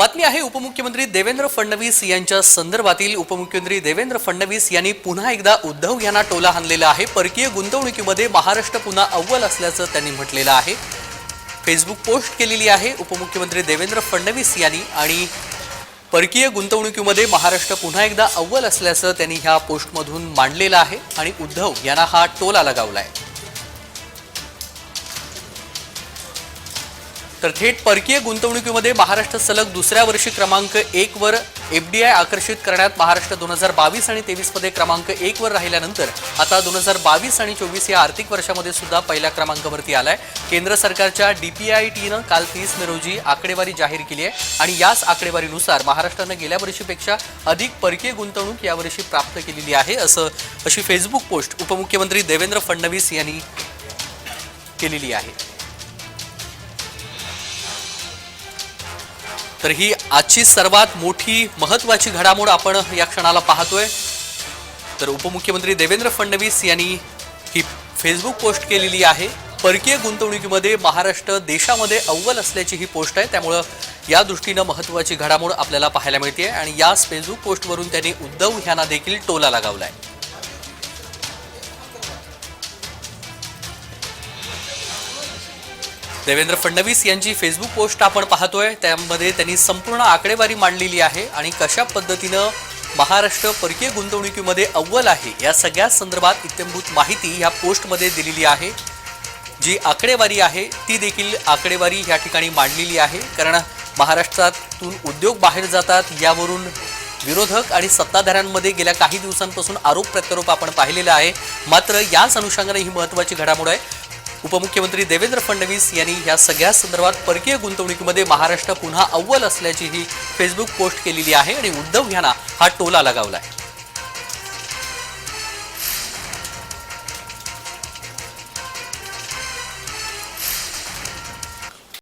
बातमी आहे उपमुख्यमंत्री देवेंद्र फडणवीस यांच्या संदर्भातील. उपमुख्यमंत्री देवेंद्र फडणवीस यांनी पुन्हा एकदा उद्धव यांना टोला हाणलेला आहे. परकीय गुंतवणुकीमध्ये महाराष्ट्र पुन्हा अव्वल असल्याचं त्यांनी म्हटलेलं आहे. फेसबुक पोस्ट केलेली आहे उपमुख्यमंत्री देवेंद्र फडणवीस यांनी आणि परकीय गुंतवणुकीमध्ये महाराष्ट्र पुन्हा एकदा अव्वल असल्याचं त्यांनी ह्या पोस्टमधून मांडलेलं आहे आणि उद्धव यांना हा टोला लगावला आहे तर थेट परकीय गुंतवणुकीमध्ये महाराष्ट्र सलग दुसऱ्या वर्षी क्रमांक एक वर एफडीआय आकर्षित करण्यात महाराष्ट्र दोन हजार बावीस आणि तेवीसमध्ये क्रमांक एक वर राहिल्यानंतर आता दोन हजार बावीस आणि चोवीस या आर्थिक वर्षामध्ये सुद्धा पहिल्या क्रमांकावरती आलाय. केंद्र सरकारच्या डीपीआयटीनं काल तीस मे रोजी आकडेवारी जाहीर केली आहे आणि याच आकडेवारीनुसार महाराष्ट्रानं गेल्या वर्षीपेक्षा अधिक परकीय गुंतवणूक यावर्षी प्राप्त केलेली आहे असं अशी फेसबुक पोस्ट उपमुख्यमंत्री देवेंद्र फडणवीस यांनी केलेली आहे. तर ही आजची सर्वात मोठी महत्वाची घडामोड आपण या क्षणाला पाहतोय. तर उपमुख्यमंत्री देवेंद्र फडणवीस यांनी ही फेसबुक पोस्ट केलेली आहे. परकीय गुंतवणुकीमध्ये महाराष्ट्र देशामध्ये अव्वल असल्याची ही पोस्ट आहे. त्यामुळं या दृष्टीनं महत्वाची घडामोड आपल्याला पाहायला मिळते आणि याच फेसबुक पोस्टवरून त्यांनी उद्धव ह्यांना देखील टोला लगावला आहे देवेंद्र फडणवीस यांची फेसबुक पोस्ट आपण पाहतोय. त्यामध्ये त्यांनी संपूर्ण आकडेवारी मांडलेली आहे आणि कशा पद्धतीनं महाराष्ट्र परकीय गुंतवणुकीमध्ये अव्वल आहे या सगळ्या संदर्भात इत्यंभूत माहिती ह्या पोस्टमध्ये दिलेली आहे. जी आकडेवारी आहे ती देखील आकडेवारी या ठिकाणी मांडलेली आहे. कारण महाराष्ट्रातून उद्योग बाहेर जातात यावरून विरोधक आणि सत्ताधाऱ्यांमध्ये गेल्या काही दिवसांपासून आरोप प्रत्यारोप आपण पाहिलेला आहे. मात्र याच अनुषंगाने ही महत्त्वाची घडामोड आहे. उपमुख्यमंत्री देवेंद्र फडणवीस यांनी या सगळ्या संदर्भात परकीय गुंतवणुकीमध्ये महाराष्ट्र पुन्हा अव्वल असल्याची ही फेसबुक पोस्ट केलेली आहे आणि उद्धव यांना हा टोला लगावला आहे